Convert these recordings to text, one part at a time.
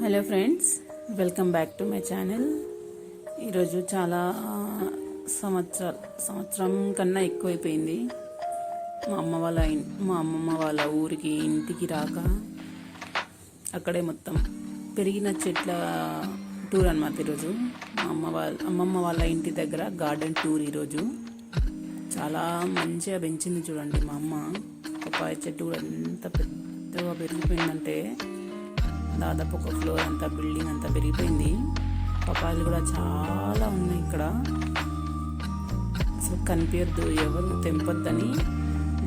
Hello friends welcome back to my channel ఈరోజు చాలా సంవత్సర సంవత్సరం కన్నా ఎక్కువైపోయింది. మా అమ్మ వాళ్ళ మా అమ్మమ్మ వాళ్ళ ఊరికి ఇంటికి రాక అక్కడే మొత్తం పెరిగిన చెట్ల టూర్ అనమాట ఈరోజు. మా అమ్మ వాళ్ళ అమ్మమ్మ వాళ్ళ ఇంటి దగ్గర గార్డెన్ టూర్ ఈరోజు. చాలా మంచిగా పెంచింది చూడండి మా అమ్మ. పప్పాయ చెట్టు కూడా ఎంత పెద్దగా పెరిగిపోయిందంటే దాదాపు ఒక ఫ్లోర్ అంతా బిల్డింగ్ అంతా పెరిగిపోయింది. పపాయలు కూడా చాలా ఉన్నాయి ఇక్కడ. అసలు కనిపించద్దు ఎవరు తెంపొద్దని.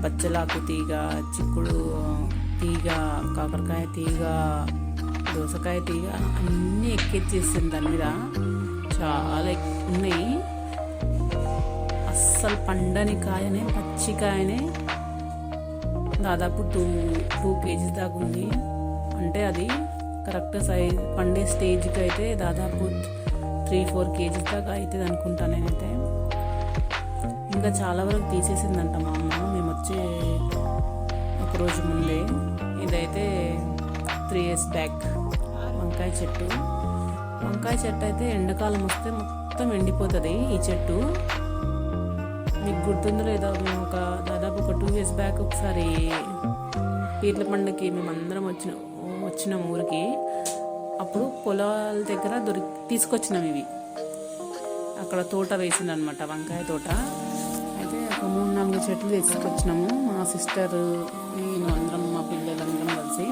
బచ్చలాకు తీగ చిక్కుడు తీగ కాకరకాయ తీగ దోసకాయ తీగ అన్నీ ఎక్కిచ్చేసింది దాని మీద. చాలా ఎక్- ఉన్నాయి. అస్సలు పండని కాయనే పచ్చికాయనే దాదాపు టూ టూ కేజీస్ దాకా ఉంది. అంటే అది కరెక్ట్ సైజ్ పండే స్టేజ్కి అయితే దాదాపు త్రీ ఫోర్ కేజీస్ దాకా అవుతుంది అనుకుంటాను నేనైతే. ఇంకా చాలా వరకు తీసేసిందంట మా అమ్మ. మేము వచ్చే ఒక రోజు ముందే ఇదైతే త్రీ ఇయర్స్ బ్యాక్ వంకాయ చెట్టు. వంకాయ చెట్టు అయితే ఎండాకాలం వస్తే మొత్తం ఎండిపోతుంది ఈ చెట్టు. మీకు గుర్తుందో లేదో మేము ఒక దాదాపు ఒక టూ ఇయర్స్ బ్యాక్ ఒకసారి పీర్ల పండుగకి మేమందరం వచ్చినాం. వచ్చినాం ఊరికి అప్పుడు పొలాల దగ్గర దొరికి తీసుకొచ్చినాం ఇవి. అక్కడ తోట వేసిందనమాట వంకాయ తోట. అయితే ఒక మూడు నాలుగు చెట్లు తీసుకొచ్చినాము. మా సిస్టర్ నేను అందరం మా పిల్లలందరం కలిసి.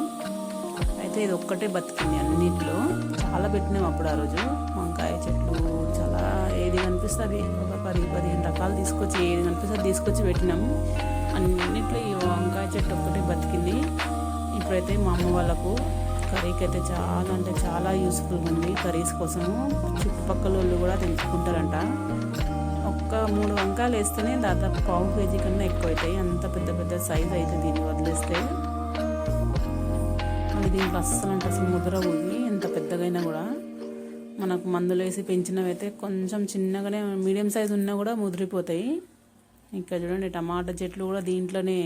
అయితే ఇది ఒక్కటే బతికింది అన్నిట్లో. చాలా పెట్టినాం అప్పుడు ఆ రోజు. వంకాయ చెట్లు చాలా ఏది కనిపిస్తే అది ఒక పది పదిహేను రకాలు తీసుకొచ్చి ఏది కనిపిస్తే అది తీసుకొచ్చి పెట్టినాము. అన్నిట్లో ఈ వంకాయ చెట్టు ఒక్కటే బతికింది. ఇప్పుడైతే మా అమ్మ వాళ్ళకు కర్రీకి అయితే చాలా అంటే చాలా యూస్ఫుల్ ఉంది. కర్రీస్ కోసము చుట్టుపక్కల వాళ్ళు కూడా తెంచుకుంటారంట ఒక్క మూడు వంకాయలు వేస్తేనే దాదాపు పావు కేజీ కన్నా ఎక్కువ అవుతాయి అంత పెద్ద పెద్ద సైజ్ అవుతుంది దీన్ని వదిలేస్తే. మళ్ళీ దీనికి అస్సలు అంటే అసలు ముదరవు ఎంత పెద్దగైనా కూడా మనకు మందులు వేసి పెంచినవి అయితే కొంచెం చిన్నగానే మీడియం సైజ్ ఉన్నా కూడా ముదిరిపోతాయి. ఇంకా చూడండి టమాటా చెట్లు కూడా దీంట్లోనే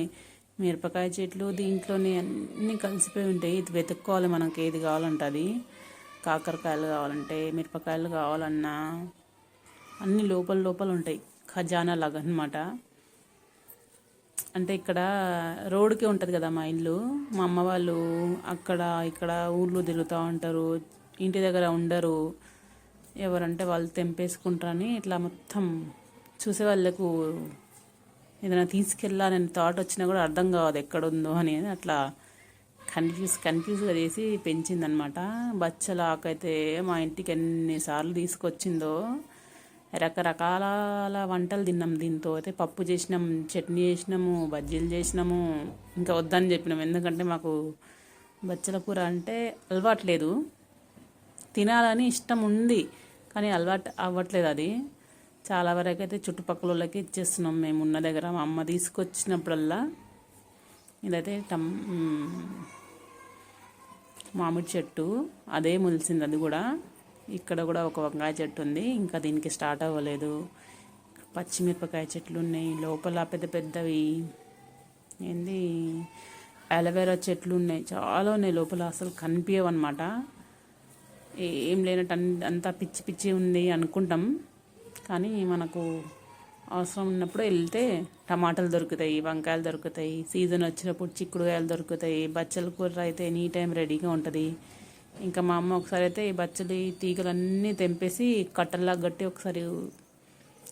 మిరపకాయ చెట్లు దీంట్లోనే అన్నీ కలిసిపోయి ఉంటాయి. ఇది వెతుక్కోవాలి మనకి. ఏది కావాలంటే అది. కాకరకాయలు కావాలంటే మిరపకాయలు కావాలన్నా అన్నీ లోపల లోపల ఉంటాయి. ఖజానా లాగా అనమాట అంటే ఇక్కడ రోడ్కే ఉంటుంది కదా మా ఇల్లు. మా అమ్మ వాళ్ళు అక్కడ ఇక్కడ ఊళ్ళో తిరుగుతూ ఉంటారు. ఇంటి దగ్గర ఉండరు. ఎవరంటే వాళ్ళు తెంపేసుకుంటారని ఇట్లా మొత్తం చూసే వాళ్ళకు ఏదైనా తీసుకెళ్ళాలని థాట్ వచ్చినా కూడా అర్థం కావదు ఎక్కడ ఉందో అని అట్లా కన్ఫ్యూజ్ కన్ఫ్యూజ్గా చేసి పెంచిందనమాట బచ్చల ఆకైతే మా ఇంటికి ఎన్నిసార్లు తీసుకొచ్చిందో రకరకాల వంటలు తిన్నాం దీంతో. అయితే పప్పు చేసినాం చట్నీ చేసినాము బజ్జీలు చేసినాము ఇంకా వద్దని చెప్పినాం. ఎందుకంటే మాకు బచ్చల కూర అంటే అలవాట్లేదు తినాలని ఇష్టం ఉంది కానీ అలవాటు అవ్వట్లేదు అది. చాలా వరకు అయితే చుట్టుపక్కల వాళ్ళకి ఇచ్చేస్తున్నాం మేము. ఉన్న దగ్గర మా అమ్మ తీసుకొచ్చినప్పుడల్లా ఇదైతే టమ్ మామిడి చెట్టు అదే ములిసింది అది కూడా. ఇక్కడ కూడా ఒక వంకాయ చెట్టు ఉంది. ఇంకా దీనికి స్టార్ట్ అవ్వలేదు. పచ్చిమిరపకాయ చెట్లు ఉన్నాయి. లోపల పెద్ద పెద్దవి ఏంది అలవేరా చెట్లు ఉన్నాయి. చాలా ఉన్నాయి లోపల. అసలు కనిపించవు అనమాట ఏం లేనట్టు అంతా పిచ్చి పిచ్చి ఉంది అనుకుంటాం. కానీ మనకు అవసరం ఉన్నప్పుడు వెళ్తే టమాటాలు దొరుకుతాయి వంకాయలు దొరుకుతాయి సీజన్ వచ్చినప్పుడు చిక్కుడుకాయలు దొరుకుతాయి బచ్చల కూర అయితే ఎనీ టైం రెడీగా ఉంటుంది. ఇంకా మా అమ్మ ఒకసారి అయితే ఈ బచ్చలి తీగలన్నీ తెంపేసి కట్టల్లా గట్టి ఒకసారి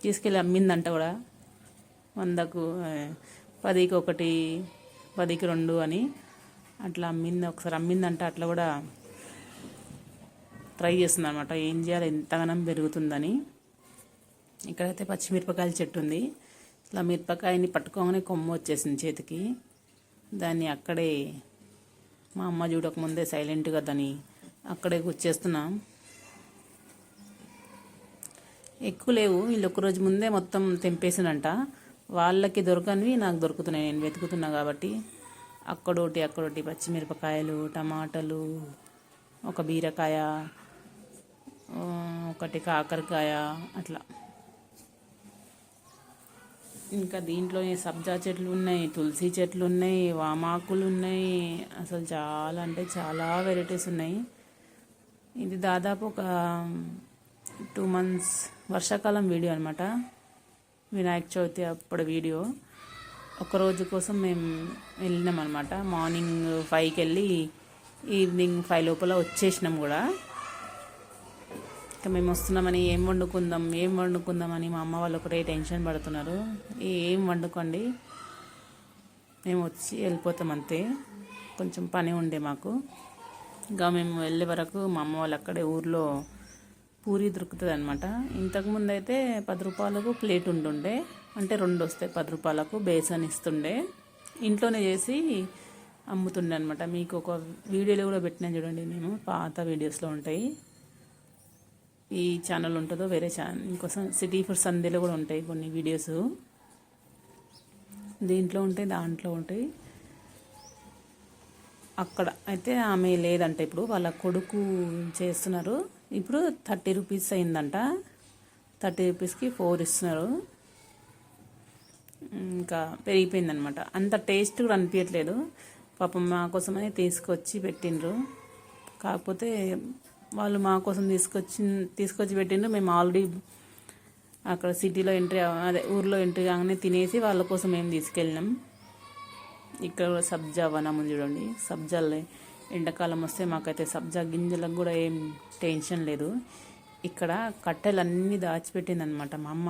తీసుకెళ్ళి అమ్మిందంట కూడా. వందకు పదికి ఒకటి పదికి రెండు అని అట్లా అమ్మింది ఒకసారి అమ్మిందంట. అట్లా కూడా ట్రై చేస్తుంది అనమాట ఏం చేయాలి? ఎంతగానం పెరుగుతుందని. ఇక్కడైతే పచ్చిమిరపకాయల చెట్టు ఉంది. ఇట్లా మిరపకాయని పట్టుకోగానే కొమ్మ వచ్చేసింది చేతికి. దాన్ని అక్కడే మా అమ్మ చూడకముందే సైలెంట్గా దాన్ని అక్కడే గుచ్చేస్తున్నాం. ఎక్కువ లేవు. వీళ్ళు ఒకరోజు ముందే మొత్తం తెంపేసినంట వాళ్ళకి దొరకనివి నాకు దొరుకుతున్నాయి. నేను వెతుకుతున్నా కాబట్టి అక్కడోటి అక్కడోటి పచ్చిమిరపకాయలు టమాటాలు ఒక బీరకాయ ఒకటి కాకరకాయ అట్లా. ఇంకా దీంట్లో సబ్జా చెట్లు ఉన్నాయి తులసి చెట్లు ఉన్నాయి వామాకులు ఉన్నాయి. అసలు చాలా అంటే చాలా వెరైటీస్ ఉన్నాయి. ఇది దాదాపు ఒక టూ మంత్స్ వర్షాకాలం వీడియో అనమాట వినాయక చవితి అప్పుడు వీడియో. ఒక రోజు కోసం మేము వెళ్ళినాం అనమాట మార్నింగ్ ఫైవ్కి వెళ్ళి ఈవినింగ్ ఫైవ్ లోపల వచ్చేసినాం కూడా. ఇంకా మేము వస్తున్నామని ఏం వండుకుందాం ఏం వండుకుందామని మా అమ్మ వాళ్ళు ఒకటే టెన్షన్ పడుతున్నారు. ఏం వండుకోండి? మేము వచ్చి వెళ్ళిపోతాం అంతే. కొంచెం పని ఉండే మాకు. ఇంకా మేము వెళ్ళే వరకు మా అమ్మ వాళ్ళు అక్కడే ఊర్లో పూరి దొరుకుతుంది అనమాట ఇంతకుముందు అయితే పది రూపాయలకు ప్లేట్ ఉంటుండే అంటే రెండు వస్తాయి పది రూపాయలకు బేసన్ ఇస్తుండే. ఇంట్లోనే చేసి అమ్ముతుండే అనమాట మీకు ఒక వీడియోలో కూడా పెట్టినా చూడండి నేను పాత వీడియోస్లో ఉంటాయి. ఈ ఛానల్ ఉంటుందో వేరే ఛానల్ ఇంకోసం సిటీ ఫుడ్ సందేలో కూడా ఉంటాయి కొన్ని వీడియోస్ దీంట్లో ఉంటాయి దాంట్లో ఉంటాయి. అక్కడ అయితే ఆమె లేదంట ఇప్పుడు వాళ్ళ కొడుకు చేస్తున్నారు. ఇప్పుడు థర్టీ రూపీస్ అయిందంట. థర్టీ రూపీస్కి ఫోర్ ఇస్తున్నారు. ఇంకా పెరిగిపోయిందనమాట అంత టేస్ట్ కూడా అనిపించట్లేదు. పాపం మా కోసమని తీసుకొచ్చి పెట్టిండ్రు. కాకపోతే వాళ్ళు మా కోసం తీసుకొచ్చి తీసుకొచ్చి పెట్టిండ్రు. మేము ఆల్రెడీ అక్కడ సిటీలో ఎంట్రీ అదే ఊర్లో ఎంట్రీ కాగానే తినేసి వాళ్ళ కోసం మేము తీసుకెళ్ళినాం. ఇక్కడ కూడా సబ్జా వనం ఉంది చూడండి. సబ్జాలు ఎండాకాలం వస్తే మాకైతే సబ్జా గింజలకు కూడా ఏం టెన్షన్ లేదు. ఇక్కడ కట్టెలన్నీ దాచిపెట్టిందనమాట మా అమ్మ.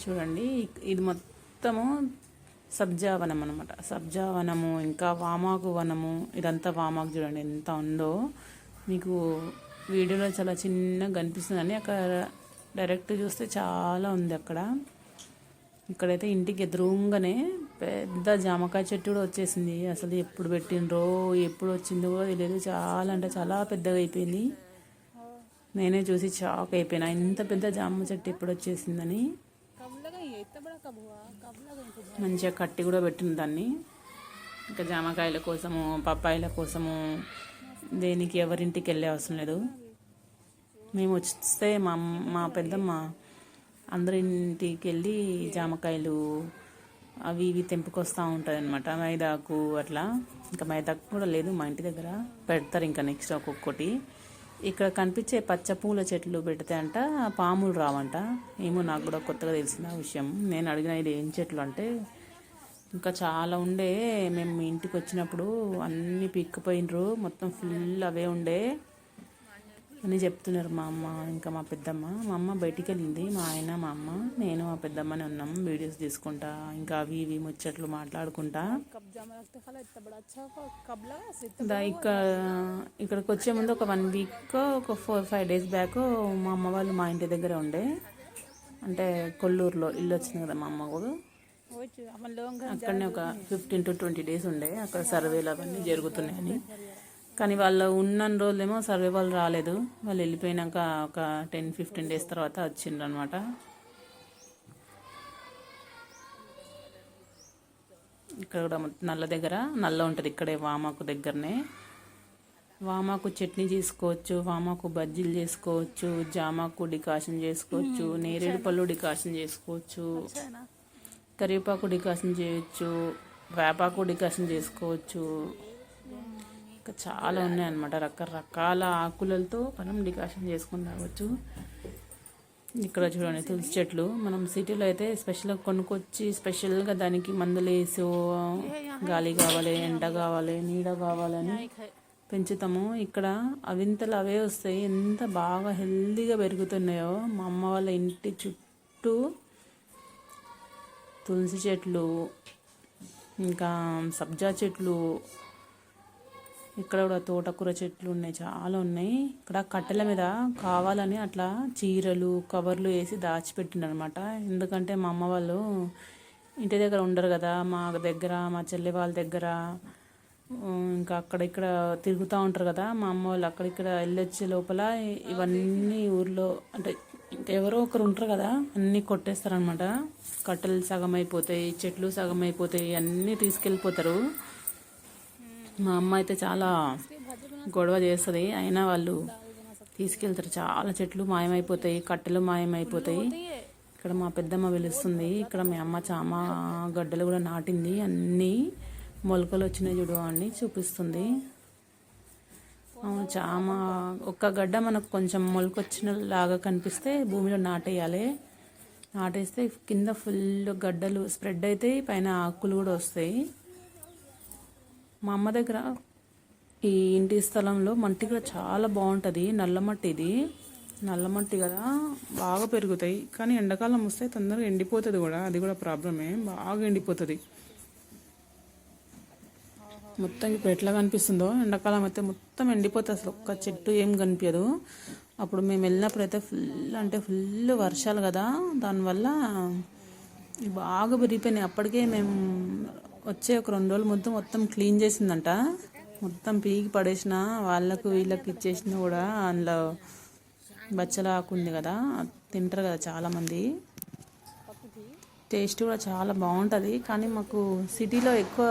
చూడండి ఇది మొత్తము సబ్జావనం అనమాట సబ్జావనము ఇంకా వామాకు వనము ఇదంతా వామాకు చూడండి ఎంత ఉందో. మీకు వీడియోలో చాలా చిన్నగా కనిపిస్తుందని అక్కడ డైరెక్ట్ చూస్తే చాలా ఉంది అక్కడ. ఇక్కడైతే ఇంటికి ఎదురుగానే పెద్ద జామకాయ చెట్టు కూడా వచ్చేసింది. అసలు ఎప్పుడు పెట్టిండ్రో ఎప్పుడు వచ్చిందో కూడా తెలియదు. చాలా అంటే చాలా పెద్దగా అయిపోయింది. నేనే చూసి షాక్ అయిపోయినా. ఇంత పెద్ద జామ చెట్టు ఎప్పుడు వచ్చేసిందని. మంచిగా కట్టి కూడా పెట్టిన దాన్ని. ఇంకా జామకాయల కోసము పప్పాయిల కోసము దేనికి ఎవరింటికి వెళ్ళే అవసరం లేదు. మేము వస్తే మా మా పెద్దమ్మ అందరి ఇంటికి వెళ్ళి జామకాయలు అవి ఇవి తెంపుకొస్తూ ఉంటుంది అనమాట మైదాకు అట్లా. ఇంకా మైదాకు కూడా లేదు మా ఇంటి దగ్గర. పెడతారు ఇంకా నెక్స్ట్ ఒక్కొక్కటి. ఇక్కడ కనిపించే పచ్చ పూల చెట్లు పెడితే అంట పాములు రావంట. ఏమో నాకు కూడా కొత్తగా తెలిసిన విషయం. నేను అడిగిన ఇది ఏం చెట్లు అంటే ఇంకా చాలా ఉండే. మేము ఇంటికి వచ్చినప్పుడు అన్నీ పిక్కిపోయినరు. మొత్తం ఫుల్ అవే ఉండే. అని చెప్తున్నారు మా అమ్మ ఇంకా మా పెద్దమ్మ. మా అమ్మ బయటికి వెళ్ళింది. మా ఆయన మా అమ్మ నేను మా పెద్దమ్మని ఉన్నాం. వీడియోస్ తీసుకుంటా ఇంకా అవి ఇవి ముచ్చట్లు మాట్లాడుకుంటా. ఇక ఇక్కడికి వచ్చే ముందు ఒక వన్ వీక్ ఒక ఫోర్ ఫైవ్ డేస్ బ్యాక్ మా అమ్మ వాళ్ళు మా ఇంటి దగ్గర ఉండే. అంటే కొల్లూరులో ఇల్లు వచ్చింది కదా మా అమ్మ కూడా అక్కడనే ఒక ఫిఫ్టీన్ టు ట్వంటీ డేస్ ఉండే. అక్కడ సర్వేలు అవన్నీ జరుగుతున్నాయని. కానీ వాళ్ళు ఉన్న రోజులేమో సర్వే వాళ్ళు రాలేదు. వాళ్ళు వెళ్ళిపోయినాక ఒక టెన్ ఫిఫ్టీన్ డేస్ తర్వాత వచ్చిండ్రు అనమాట ఇక్కడ కూడా నల్ల దగ్గర నల్ల ఉంటుంది ఇక్కడే వామాకు దగ్గరనే. వామాకు చట్నీ చేసుకోవచ్చు వామాకు బజ్జీలు చేసుకోవచ్చు జామాకు డికాషన్ చేసుకోవచ్చు నేరేడు పళ్ళు డికాషన్ చేసుకోవచ్చు కరివేపాకు డికాషన్ చేయొచ్చు వేపాకు డికాషన్ చేసుకోవచ్చు. ఇంకా చాలా ఉన్నాయన్నమాట. రకరకాల ఆకులతో మనం డికాషన్ చేసుకుని తాగొచ్చు ఇక్కడ చూడండి తులసి చెట్లు. మనం సిటీలో అయితే స్పెషల్గా కొనుక్కొచ్చి స్పెషల్గా దానికి మందులు వేసి గాలి కావాలి ఎండ కావాలి నీడ కావాలని పెంచుతాము. ఇక్కడ అవింతలు అవే వస్తాయి. ఎంత బాగా హెల్దీగా పెరుగుతున్నాయో. మా అమ్మ వాళ్ళ ఇంటి చుట్టూ తులసి చెట్లు ఇంకా సబ్జా చెట్లు ఇక్కడ కూడా తోటకూర చెట్లు ఉన్నాయి చాలా ఉన్నాయి. ఇక్కడ కట్టెల మీద కావాలని అట్లా చీరలు కవర్లు వేసి దాచిపెట్టిండనమాట. ఎందుకంటే మా అమ్మ వాళ్ళు ఇంటి దగ్గర ఉండరు కదా మా దగ్గర మా చెల్లి వాళ్ళ దగ్గర. ఇంకా అక్కడ ఇక్కడ తిరుగుతూ ఉంటారు కదా మా అమ్మ వాళ్ళు అక్కడిక్కడ వెళ్ళొచ్చే లోపల ఇవన్నీ ఊర్లో అంటే ఎవరో ఒకరు ఉంటారు కదా అన్నీ కొట్టేస్తారనమాట. కట్టెలు సగం అయిపోతాయి చెట్లు సగం అయిపోతాయి అన్నీ తీసుకెళ్ళిపోతారు. మా అమ్మ అయితే చాలా గొడవ చేస్తుంది. అయినా వాళ్ళు తీసుకెళ్తారు. చాలా చెట్లు మాయమైపోతాయి కట్టెలు మాయమైపోతాయి. ఇక్కడ మా పెద్దమ్మ పిలుస్తుంది ఇక్కడ మీ అమ్మ చామ గడ్డలు కూడా నాటింది. అన్నీ మొలకలు వచ్చినాయి చూడు అన్ని చూపిస్తుంది. చామ ఒక్క గడ్డ మనకు కొంచెం మొలకొచ్చిన లాగా కనిపిస్తే భూమిలో నాటేయాలి. నాటేస్తే కింద ఫుల్ గడ్డలు స్ప్రెడ్ అవుతాయి పైన ఆకులు కూడా వస్తాయి. మా అమ్మ దగ్గర ఈ ఇంటి స్థలంలో మట్టి కూడా చాలా బాగుంటుంది నల్ల మట్టి ఇది. నల్ల మట్టి కదా బాగా పెరుగుతాయి. కానీ ఎండాకాలం వస్తే తొందరగా ఎండిపోతుంది కూడా అది కూడా ప్రాబ్లమే బాగా ఎండిపోతుంది. మొత్తం ఇప్పుడు ఎట్లా కనిపిస్తుందో ఎండాకాలం అయితే మొత్తం ఎండిపోతుంది అసలు ఒక్క చెట్టు ఏం కనిపించదు. అప్పుడు మేము వెళ్ళినప్పుడు అయితే ఫుల్ అంటే ఫుల్ వర్షాలు కదా దానివల్ల బాగా పెరిగిపోయినాయి. అప్పటికే మేము వచ్చే ఒక రెండు రోజులు మొత్తం మొత్తం క్లీన్ చేసిందంట. మొత్తం పీకి పడేసిన వాళ్ళకు వీళ్ళకి ఇచ్చేసిన కూడా అందులో బచ్చలాకుంది ఉంది కదా అది తింటారు కదా చాలామంది. టేస్ట్ కూడా చాలా బాగుంటుంది. కానీ మాకు సిటీలో ఎక్కువ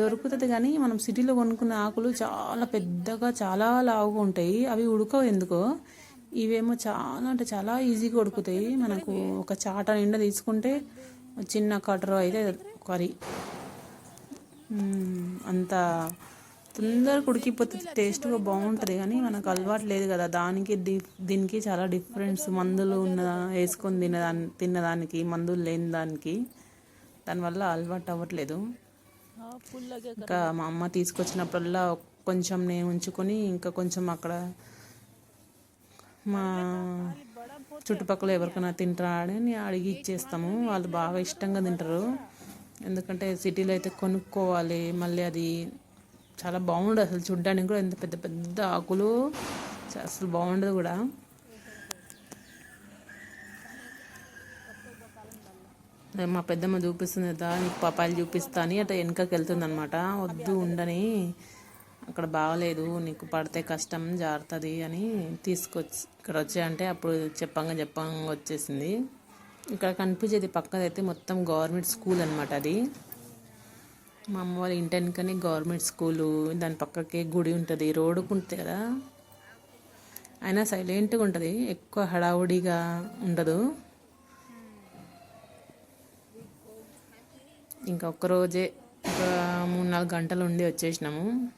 దొరుకుతుంది కానీ మనం సిటీలో కొనుక్కునే ఆకులు చాలా పెద్దగా చాలా లావుగా ఉంటాయి. అవి ఉడకవు ఎందుకో? ఇవేమో చాలా అంటే చాలా ఈజీగా ఉడుకుతాయి. మనకు ఒక చాట నిండా తీసుకుంటే చిన్న కట్టరు అయితే కర్రీ అంత తొందర ఉడికిపోతుంది టేస్ట్గా బాగుంటుంది కానీ మనకు అలవాటు లేదు కదా. దానికి దీనికి చాలా డిఫరెన్స్. మందులు ఉన్న వేసుకొని తినదాని తిన్నదానికి మందులు లేని దానికి. దానివల్ల అలవాటు అవ్వట్లేదు. ఇంకా మా అమ్మ తీసుకొచ్చినప్పుడల్లా కొంచెం నేను ఉంచుకొని ఇంకా కొంచెం అక్కడ మా చుట్టుపక్కల ఎవరికైనా తింటారా అని అడిగి ఇచ్చేస్తాము. వాళ్ళు బాగా ఇష్టంగా తింటారు. ఎందుకంటే సిటీలో అయితే కొనుక్కోవాలి మళ్ళీ అది చాలా బాగుండదు అసలు చూడ్డానికి కూడా ఎంత పెద్ద పెద్ద ఆకులు. అసలు బాగుండదు కూడా. మా పెద్దమ్మ చూపిస్తుంది కదా నీకు పాపాయలు చూపిస్తా అని అట్లా వెనకకి వెళ్తుంది అనమాట వద్దు ఉండని అక్కడ బాగలేదు నీకు పడితే కష్టం జారుతుంది అని తీసుకొచ్చి ఇక్కడ వచ్చాయంటే అప్పుడు చెప్పంగా చెప్పంగా వచ్చేసింది. ఇక్కడ కనిపించేది పక్కదైతే మొత్తం గవర్నమెంట్ స్కూల్ అనమాట అది. మా అమ్మ వాళ్ళ ఇంటి వెనుకనే గవర్నమెంట్ స్కూలు దాని పక్కకే గుడి ఉంటుంది రోడ్డుకు ఉంటుంది కదా. అయినా సైలెంట్గా ఉంటుంది ఎక్కువ హడావుడిగా ఉండదు. ఇంకా ఒక్కరోజే ఒక మూడు నాలుగు గంటలు ఉండి వచ్చేసినాము.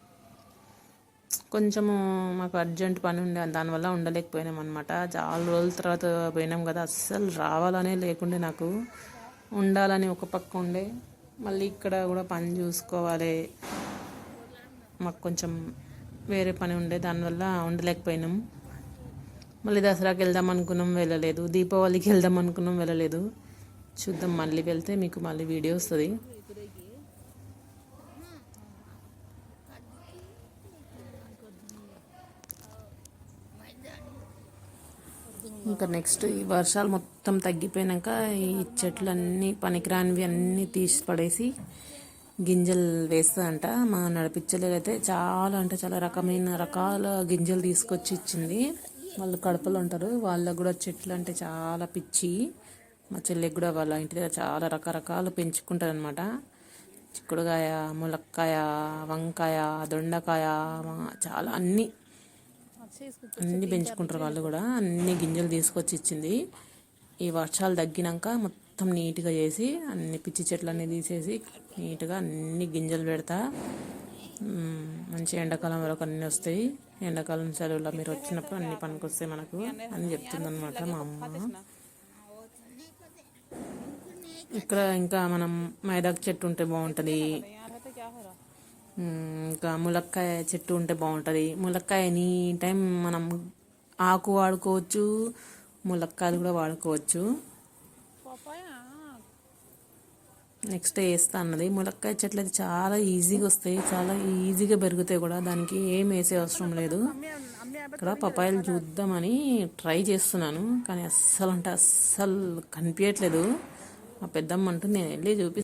కొంచెము మాకు అర్జెంట్ పని ఉండే దానివల్ల ఉండలేకపోయినాం అనమాట చాలా రోజుల తర్వాత పోయినాం కదా అస్సలు రావాలనే లేకుండే నాకు. ఉండాలని ఒక పక్క ఉండే మళ్ళీ ఇక్కడ కూడా పని చూసుకోవాలి. మాకు కొంచెం వేరే పని ఉండే దానివల్ల ఉండలేకపోయినాం. మళ్ళీ దసరాకి వెళ్దాం అనుకున్నాం వెళ్ళలేదు. దీపావళికి వెళ్దాం అనుకున్నాం వెళ్ళలేదు. చూద్దాం మళ్ళీ వెళ్తే మీకు మళ్ళీ వీడియో వస్తుంది. ఇంకా నెక్స్ట్ ఈ వర్షాలు మొత్తం తగ్గిపోయాక ఈ చెట్లన్నీ పనికిరానివి అన్నీ తీసి పడేసి గింజలు వేస్తుందంట. మా నడిపించలేదు అయితే చాలా అంటే చాలా రకమైన రకాల గింజలు తీసుకొచ్చి ఇచ్చింది. వాళ్ళు కడపలు ఉంటారు. వాళ్ళకు కూడా చెట్లు అంటే చాలా పిచ్చి. మా చెల్లికి కూడా వాళ్ళ ఇంటి దగ్గర చాలా రకరకాలు పెంచుకుంటారు అనమాట చిక్కుడుకాయ ములక్కాయ వంకాయ దొండకాయ చాలా అన్నీ అన్ని పెంచుకుంటారు వాళ్ళు కూడా. అన్ని గింజలు తీసుకొచ్చి ఇచ్చింది. ఈ వర్షాలు తగ్గినాక మొత్తం నీట్గా చేసి అన్ని పిచ్చి చెట్లన్నీ తీసేసి నీట్గా అన్ని గింజలు పెడతా. మంచి ఎండాకాలం వరకు అన్నీ వస్తాయి. ఎండాకాలం సెలవులో మీరు వచ్చినప్పుడు అన్ని పనికి వస్తాయి మనకు అని చెప్తుంది అనమాట మా అమ్మ. ఇక్కడ ఇంకా మనం మైదాకు చెట్టు ఉంటే బాగుంటుంది. ఇంకా ములక్కాయ చెట్టు ఉంటే బాగుంటుంది. ములక్కాయ ఎనీ టైం మనం ఆకు వాడుకోవచ్చు ములక్కాయలు కూడా వాడుకోవచ్చు. నెక్స్ట్ వేస్తా అన్నది. ములక్కాయ చెట్లు అయితే చాలా ఈజీగా వస్తాయి చాలా ఈజీగా పెరుగుతాయి కూడా. దానికి ఏం వేసే అవసరం లేదు. ఇక్కడ పపాయలు చూద్దామని ట్రై చేస్తున్నాను కానీ అస్సలు అంటే అస్సలు కనిపించట్లేదు. మా పెద్దమ్మ అంటూ నేను వెళ్ళి చూపి